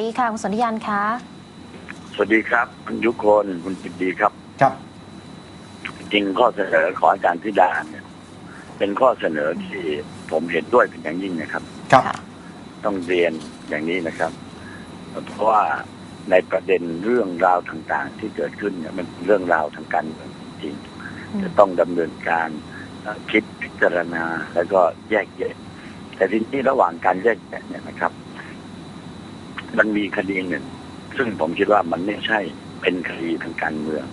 ดีค่ะคุณสนธิยันคะสวัสดีครับคุณยุคนคุณจิตดีครับ ครับ จริงข้อเสนอของอาจารย์ธิดาเนี่ย เป็นข้อเสนอที่ผมเห็นด้วยเป็นอย่างยิ่งนะครับ ครับค่ะต้องเรียนอย่างนี้นะครับ เพราะว่าในประเด็นเรื่องราวต่างๆ ที่เกิดขึ้นเนี่ยมันเป็นเรื่องราวทางการเมืองจริงอืมจะต้องดำเนินการเอ่อคิดพิจารณาแล้วก็แยกแยะแต่ทีนี้ระหว่างการแยกแยะเนี่ยนะครับ มันมีคดีหนึ่ง ซึ่งผมคิดว่ามันไม่ใช่เป็นคดีทางการเมือง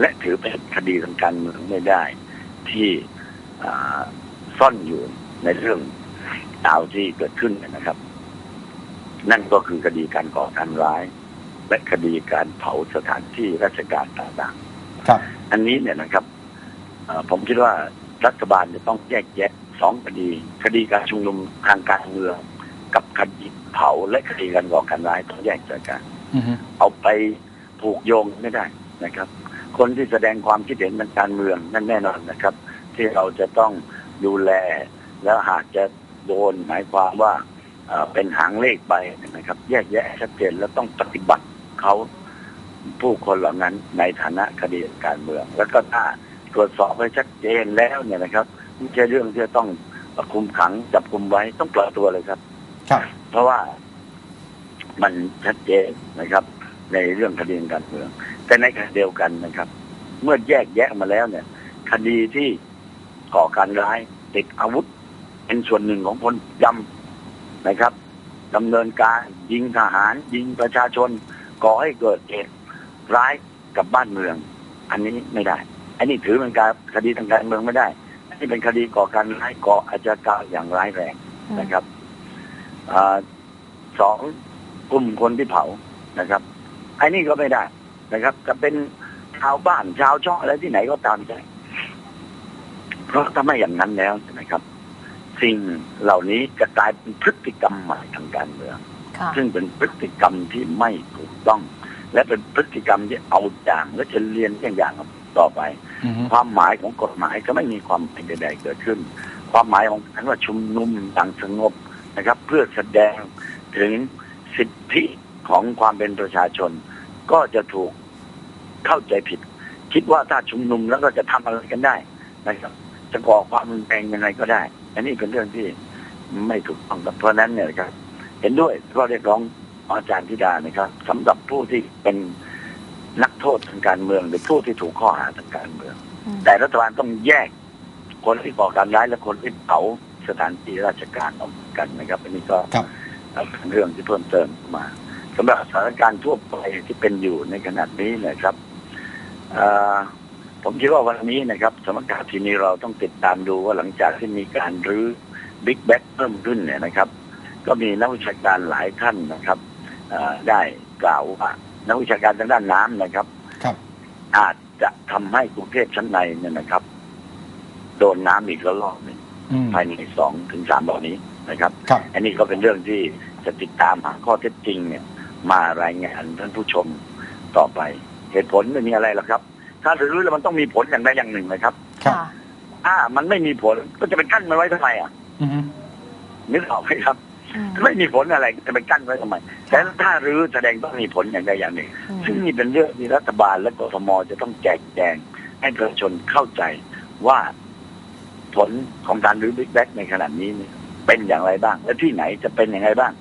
และถือเป็นคดีทางการเมืองไม่ได้ ที่อ่าซ่อนอยู่ในเรื่องราวที่เกิดขึ้นเนยนะครับ นั่นก็คือคดีการก่อการร้าย และคดีการเผาสถานที่ราชการต่างๆครับ อันนี้เนี่ยนะครับเอ่อผมคิดว่ารัฐบาลจะต้องแยกแยะสองคดี คดีการชุมนุมทางการเมือง กับคดี เผาและคดีการก่อการร้ายต้องแยกจากกันอือฮึเอาไปผูกโยงไม่ได้นะครับ คนที่แสดงความคิดเห็นทางการเมืองนั่นแน่นอนนะครับ ที่เราจะต้องดูแล แล้วหากจะโดนหมายความว่าเอ่อเป็นหางเลขไปนะครับ แยกแยะให้ชัดเจนแล้วต้องปฏิบัติเขาผู้คนเหล่านั้นในฐานะคดีทางการเมือง แล้วก็ถ้าตรวจสอบให้ชัดเจนแล้วเนี่ยนะครับไม่ใช่เรื่องที่จะต้องคุมขังจับคุมไว้ต้องปล่อยตัวเลยครับ ครับ เพราะว่ามันชัดเจนนะครับ ในเรื่องคดีการเมือง แต่ในขณะเดียวกันนะครับ เมื่อแยกแยะมาแล้วเนี่ย คดีที่ก่อการร้ายติดอาวุธ เป็นส่วนหนึ่งของพลยำนะครับดำเนินการยิงทหาร ยิงประชาชนก่อให้เกิดเหตุร้ายกับบ้านเมือง อันนี้ไม่ได้ อันนี้ถือเป็นการคดีทางการเมืองไม่ได้อันนี้เป็นคดีก่อการร้ายก่ออาชญากรรมอย่างร้ายแรงนะครับ อาสองกลุ่มคนที่เผานะครับไอ้นี่ก็ไม่ได้นะครับ จะเป็นชาวบ้านชาวช่องอะไรที่ไหนก็ตามใจ เพราะถ้าไม่อย่างนั้นแล้วนะครับ สิ่งเหล่านี้จะกลายเป็นพฤติกรรมใหม่ทางการเมืองค่ะซึ่งเป็นพฤติกรรมที่ไม่ถูกต้อง และเป็นพฤติกรรมที่เอาอย่างและจะเรียนอย่างอย่างต่อไปอือฮึความหมายของกฎหมายก็ไม่มีความเป็นใดๆเกิดขึ้น ความหมายของการว่าชุมนุมอย่างสงบ นะครับ เพื่อแสดงถึงสิทธิของความเป็นประชาชน ก็จะถูกเข้าใจผิด คิดว่าถ้าชุมนุมแล้วก็จะทำอะไรกันได้นะครับ จะก่อความรุนแรงยังไงก็ได้ อันนี้เป็นเรื่องที่ไม่ถูกต้องครับเพราะฉะนั้นเนี่ยนะครับ เห็นด้วยข้อเรียกร้องของอาจารย์ธิดานะครับสำหรับผู้ที่เป็นนักโทษทางการเมือง หรือผู้ที่ถูกข้อหาทางการเมืองอืมแต่รัฐบาลต้องแยกคนที่ก่อการร้ายและคนที่เผา สถานที่ราชการออกกันนะครับ อันนี้ก็ครับเป็นเรื่องที่เพิ่มเติมเข้ามาสำหรับสถานการณ์ทั่วไปที่เป็นอยู่ในขณะนี้นะครับเอ่อผมคิดว่าวันนี้นะครับสมการทีนี้เราต้องติดตามดูว่าหลังจากที่มีการรื้อบิ๊กแบ็กเพิ่มขึ้นเนี่ยนะครับ ก็มีนักวิชาการหลายท่านนะครับเอ่อได้กล่าวว่านักวิชาการทางด้านน้ำนะครับครับอาจจะทำให้กรุงเทพชั้นในเนี่ยนะครับ โดนน้ำอีกระลอกหนึ่งอืม ภายในสองถึงสามวันนี้นะครับครับอันนี้ก็เป็นเรื่องที่จะติดตามหาข้อเท็จจริงเนี่ย มารายงานท่านผู้ชมต่อไป เหตุผลไม่มีอะไรหรอกครับ ถ้ารื้อแล้วมันต้องมีผลอย่างใดอย่างหนึ่งนะครับครับค่ะถ้ามันไม่มีผลก็จะไปกั้นมันไว้ทำไมอะอือฮึนึกออกไหมครับอืมไม่มีผลอะไรจะไปกั้นไว้ทำไม แต่ถ้ารื้อแสดงต้องมีผลอย่างใดอย่างหนึ่งอืมซึ่งนี่เป็นเรื่องที่รัฐบาลและกทมจะต้องแจกแจงให้ประชาชนเข้าใจว่า ผลของการรื้อบิ๊กแบ็กในขณะนี้เนี่ยเป็นอย่างไรบ้าง และที่ไหนจะเป็นอย่างไรบ้าง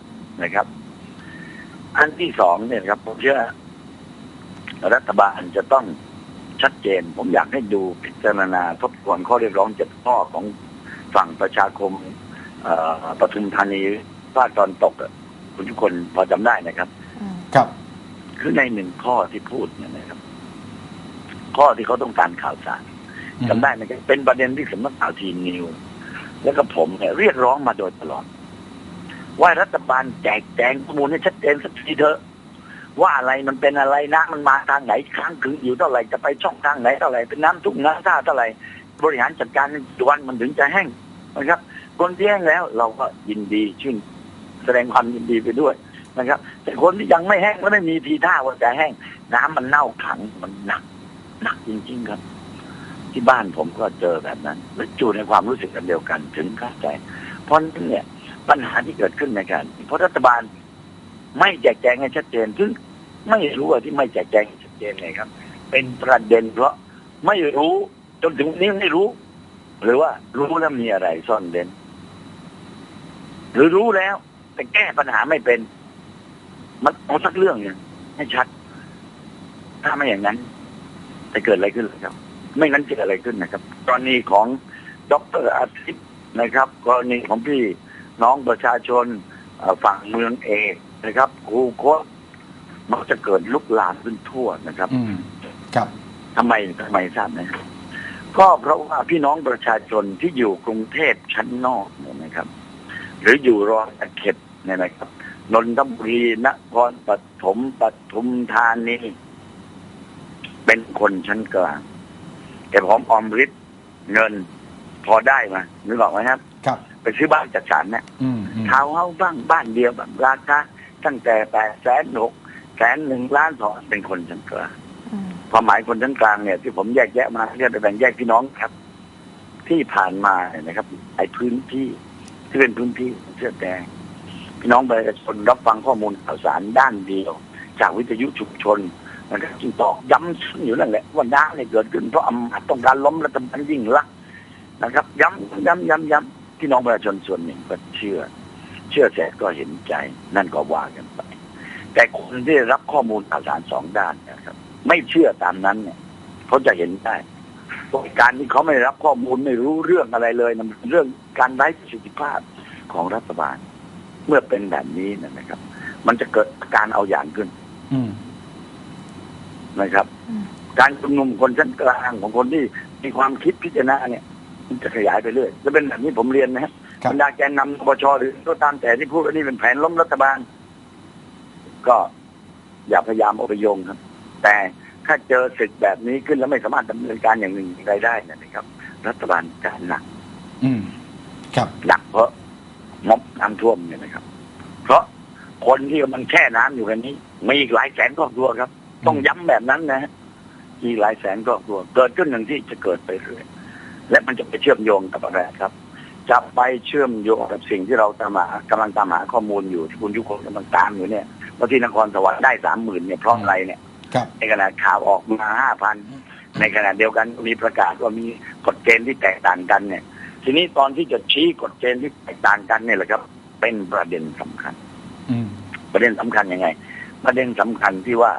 นะครับ อันที่สองเนี่ยครับผมเชื่อ รัฐบาลจะต้องชัดเจน ผมอยากให้ดูพิจารณาทบทวนข้อเรียกร้องเจ็ดข้อของฝั่งประชาคมเอ่อปทุมธานีภาคตอนตกอะคุณทุกคนพอจำได้นะครับอืมครับ คือในหนึ่งข้อที่พูดเนี่ยนะครับ ข้อที่เขาต้องการข่าวสารอืม จำได้ไหมครับเป็นประเด็นที่สำนักข่าวทีนิว แล้วก็ผมเนี่ยเรียกร้องมาโดยตลอด ว่ารัฐบาลแจกแจงข้อมูลให้ชัดเจนสักทีเถอะ ว่าอะไรมันเป็นอะไรน้ำมันมาทางไหนค้างคืนอยู่เท่าไหร่จะไปช่องทางไหนเท่าไหร่เป็นน้ำทุ่งน้ำท่าเท่าไหร่บริหารจัดการวันมันถึงจะแห้งนะครับ คนที่แห้งแล้วเราก็ยินดีชื่น แสดงความยินดีไปด้วยนะครับ แต่คนที่ยังไม่แห้งและไม่มีทีท่าว่าจะแห้งน้ำมันเน่าขังมันหนักหนักจริง ๆ ครับ ที่บ้านผมก็เจอแบบนั้นและจูในความรู้สึกกันเดียวกันถึงเข้าใจ เพราะนั้นเนี่ยปัญหาที่เกิดขึ้นในการเพราะรัฐบาลไม่แจกแจงให้ชัดเจนซึ่งไม่รู้ว่าที่ไม่แจกแจงชัดเจนเลยครับ เป็นประเด็นเพราะไม่รู้จนถึงนี้ไม่รู้ หรือว่ารู้แล้วมีอะไรซ่อนเร้นหรือรู้แล้ว แต่แก้ปัญหาไม่เป็น มันเอาสักเรื่องหนึ่งให้ชัด ถ้าไม่อย่างนั้นจะเกิดอะไรขึ้นครับ ไม่งั้นจะเกิดอะไรขึ้นนะครับ กรณีของดรอาทิตย์นะครับ กรณีของพี่น้องประชาชนเอ่อฝั่งเมืองเอกนะครับครูโคตมันจะเกิดลุกลามขึ้นทั่วนะครับอืมครับทำไมทำไมทราบไหมครับก็เพราะว่าพี่น้องประชาชนที่อยู่กรุงเทพชั้นนอกเนี่ยนะครับ หรืออยู่รอยตะเข็บเนี่ยนะครับนนทบุรีนครปฐมปทุมธานีเป็นคนชั้นกลาง แต่ผมออมริดเงินพอได้มานึกออกไหมครับ ครับ ไปซื้อบ้านจัดสรรเนี่ยอืมอืมทาวน์เฮาส์บ้างบ้านเดียวแบบราคาตั้งแต่แปดแสนหกแสนหนึ่งล้านสองเป็นคนชั้นกลางอืมความหมายคนชั้นกลางเนี่ย ที่ผมแยกแยะมาเรียกไปแบ่งแยกพี่น้องครับ ที่ผ่านมาเนี่ยนะครับ ไอ้พื้นที่ที่เป็นพื้นที่เสื้อแดงพี่น้องประชาชนรับฟังข้อมูลข่าวสารด้านเดียว จากวิทยุชุมชน นะครับจึงตอกย้ำอยู่นั่นแหละว่าน้าเนี่ยเกิดขึ้นเพราะอำนาจต้องการล้มรัฐบาลยิ่งลักษณ์นะครับ ย้ำย้ำย้ำย้ำพี่น้องประชาชนส่วนหนึ่งก็เชื่อ เชื่อเสร็จก็เห็นใจ นั่นก็ว่ากันไป แต่คนที่รับข้อมูลข่าวสารสองด้านนะครับ ไม่เชื่อตามนั้นเนี่ยเขาจะเห็นได้การที่เขาไม่รับข้อมูลไม่รู้เรื่องอะไรเลยนะมันเรื่องการไร้ประสิทธิภาพของรัฐบาล เมื่อเป็นแบบนี้นะครับ มันจะเกิดการเอาอย่างขึ้น อื นะครับอืมการชุมนุมคนชั้นกลางของคนที่มีความคิดพิจารณาเนี่ย มันจะขยายไปเรื่อยจะเป็นแบบนี้ผมเรียนนะครับครับบรรดาแกนนำปชหรือก็ตามแต่ที่พูดว่านี่เป็นแผนล้มรัฐบาล ก็อย่าพยายามเอาไปโยงครับ แต่ถ้าเจอศึกแบบนี้ขึ้นแล้วไม่สามารถดำเนินการอย่างหนึ่งใดได้เนยนะครับ รัฐบาลจะหนักอืมครับหนักเพราะม็อบน้ำท่วมเนี่ยนะครับ เพราะคนที่กำลังแช่น้ำอยู่กันนี้ มีอีกหลายแสนครอบครัวครับ ต้องย้ำแบบนั้นนะฮะอีกหลายแสนครอบครัวเกิดขึ้นหนึ่งที่จะเกิดไปเรื่อยและมันจะไปเชื่อมโยงกับอะไรครับจะไปเชื่อมโยงกับสิ่งที่เราตามหากำลังตามหาข้อมูลอยู่ที่คุณยุคนกำลังตามอยู่เนี่ยว่าที่นครสวรรค์ได้สามหมื่นเนี่ยเพราะอะไรเนี่ยครับในขณะข่าวออกมาห้าพันในขณะเดียวกันมีประกาศว่ามีกฎเกณฑ์ที่แตกต่างกันเนี่ย ทีนี้ตอนที่จะชี้กฎเกณฑ์ที่แตกต่างกันเนี่ยแหละครับ เป็นประเด็นสำคัญอืมประเด็นสำคัญยังไง ประเด็นสำคัญที่ว่า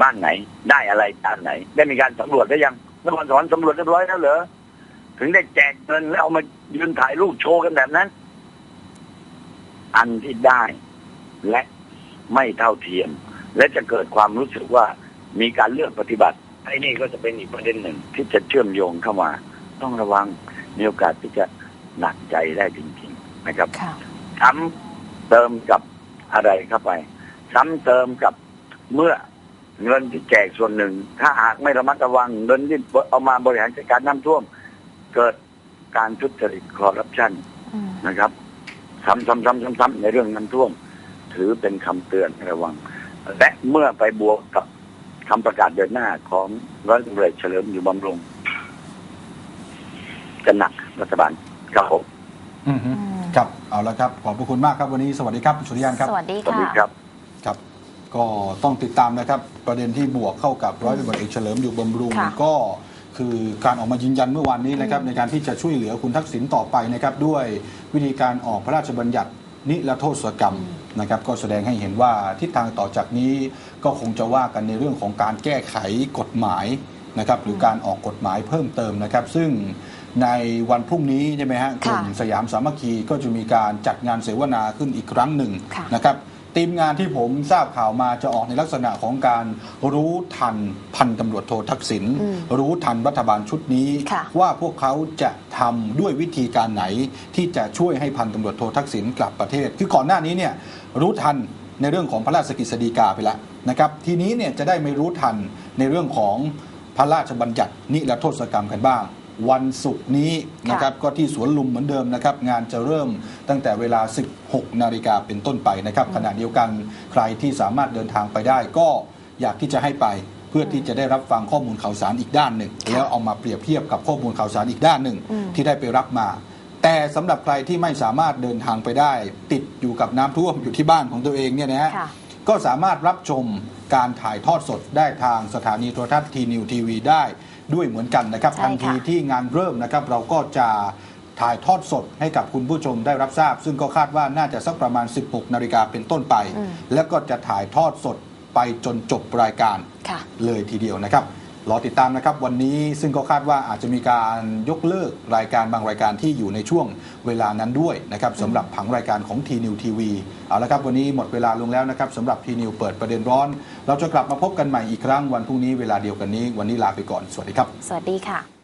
บ้านไหน ได้อะไรตามไหน ได้มีการสำรวจได้ยังนครสวรรค์สำรวจเรียบร้อยแล้วเหรอถึงได้แจกเงินแล้วเอามายืนถ่ายรูปโชว์กันแบบนั้น อันที่ได้ และไม่เท่าเทียม และจะเกิดความรู้สึกว่ามีการเลือกปฏิบัติไอ้นี่ก็จะเป็นอีกประเด็นหนึ่ง ที่จะเชื่อมโยงเข้ามา ต้องระวังมีโอกาสที่จะหนักใจได้จริงๆนะครับค่ะซ้ำเติมกับอะไรเข้าไป ซ้ำเติมกับเมื่อ เงินที่แจกส่วนหนึ่ง ถ้าหากไม่ระมัดระวังเงินที่เอามาบริหารจัดการน้ำท่วม เกิดการทุจริตคอร์รัปชันอืมนะครับ ซ้ำซ้ำซ้ำซ้ำซ้ำในเรื่องน้ำท่วม ถือเป็นคำเตือนให้ระวัง และเมื่อไปบวกกับคำประกาศเดินหน้าของร้อยตำรวจเฉลิมอยู่บำรุงจะหนักรัฐบาลครับผมอืมฮึอืมครับ เอาละครับ ขอบพระคุณมากครับวันนี้ สวัสดีครับคุณสุริยันครับ สวัสดีสวัสดีค่ะครับ ครับ ก็ต้องติดตามนะครับประเด็นที่บวกเข้ากับร้อยตำรวจเอกเฉลิมอยู่บำรุงค่ะ ก็คือการออกมายืนยันเมื่อวานนี้นะครับอืมในการที่จะช่วยเหลือคุณทักษิณต่อไปนะครับด้วยวิธีการออกพระราชบัญญัตินิรโทษกรรมนะครับก็แสดงให้เห็นว่าทิศทางต่อจากนี้ก็คงจะว่ากันในเรื่องของการแก้ไขกฎหมายนะครับหรือการออกกฎหมายเพิ่มเติมนะครับ ซึ่งในวันพรุ่งนี้ใช่ไหมฮะกลุ่มค่ะสยามสามัคคีก็จะมีการจัดงานเสวนาขึ้นอีกครั้งหนึ่งค่ะ นะครับ ทีมงานที่ผมทราบข่าวมาจะออกในลักษณะของการรู้ทันพันตำรวจโททักษิณอืมรู้ทันรัฐบาลชุดนี้ค่ะว่าพวกเขาจะทำด้วยวิธีการไหนที่จะช่วยให้พันตำรวจโททักษิณกลับประเทศ คือก่อนหน้านี้เนี่ยรู้ทันในเรื่องของพระราชกฤษฎีกาไปแล้วนะครับทีนี้เนี่ยจะได้ไม่รู้ทันในเรื่องของพระราชบัญญัตินิรโทษกรรมกันบ้าง วันศุกร์นี้นะครับก็ที่สวนลุมเหมือนเดิมนะครับงานจะเริ่มตั้งแต่เวลา 16 นาฬิกาเป็นต้นไปนะครับขณะเดียวกันใครที่สามารถเดินทางไปได้ก็อยากที่จะให้ไปเพื่อที่จะได้รับฟังข้อมูลข่าวสารอีกด้านหนึ่งค่ะแล้วเอามาเปรียบเทียบกับข้อมูลข่าวสารอีกด้านหนึ่งอืมที่ได้ไปรับมา แต่สำหรับใครที่ไม่สามารถเดินทางไปได้ ติดอยู่กับน้ำท่วมอยู่ที่บ้านของตัวเองเนี่ยนะฮะค่ะก็สามารถรับชมการถ่ายทอดสดได้ทางสถานีโทรทัศน์ทีนิวทีวีได้ ด้วยเหมือนกันนะครับใช่ทันทีค่ะที่งานเริ่มนะครับเราก็จะถ่ายทอดสดให้กับคุณผู้ชมได้รับทราบ ซึ่งก็คาดว่าน่าจะสักประมาณ 16 นาฬิกาเป็นต้นไปอืมแล้วก็จะถ่ายทอดสดไปจนจบรายการค่ะเลยทีเดียวนะครับ รอติดตามนะครับวันนี้ซึ่งก็คาดว่าอาจจะมีการยกเลิกรายการบางรายการที่อยู่ในช่วงเวลานั้นด้วยนะครับสำหรับผังรายการของทีนิวทีวีเอาละครับวันนี้หมดเวลาลงแล้วนะครับสำหรับทีนิวเปิดประเด็นร้อน เราจะกลับมาพบกันใหม่อีกครั้งวันพรุ่งนี้เวลาเดียวกันนี้ วันนี้ลาไปก่อนสวัสดีครับ สวัสดีค่ะ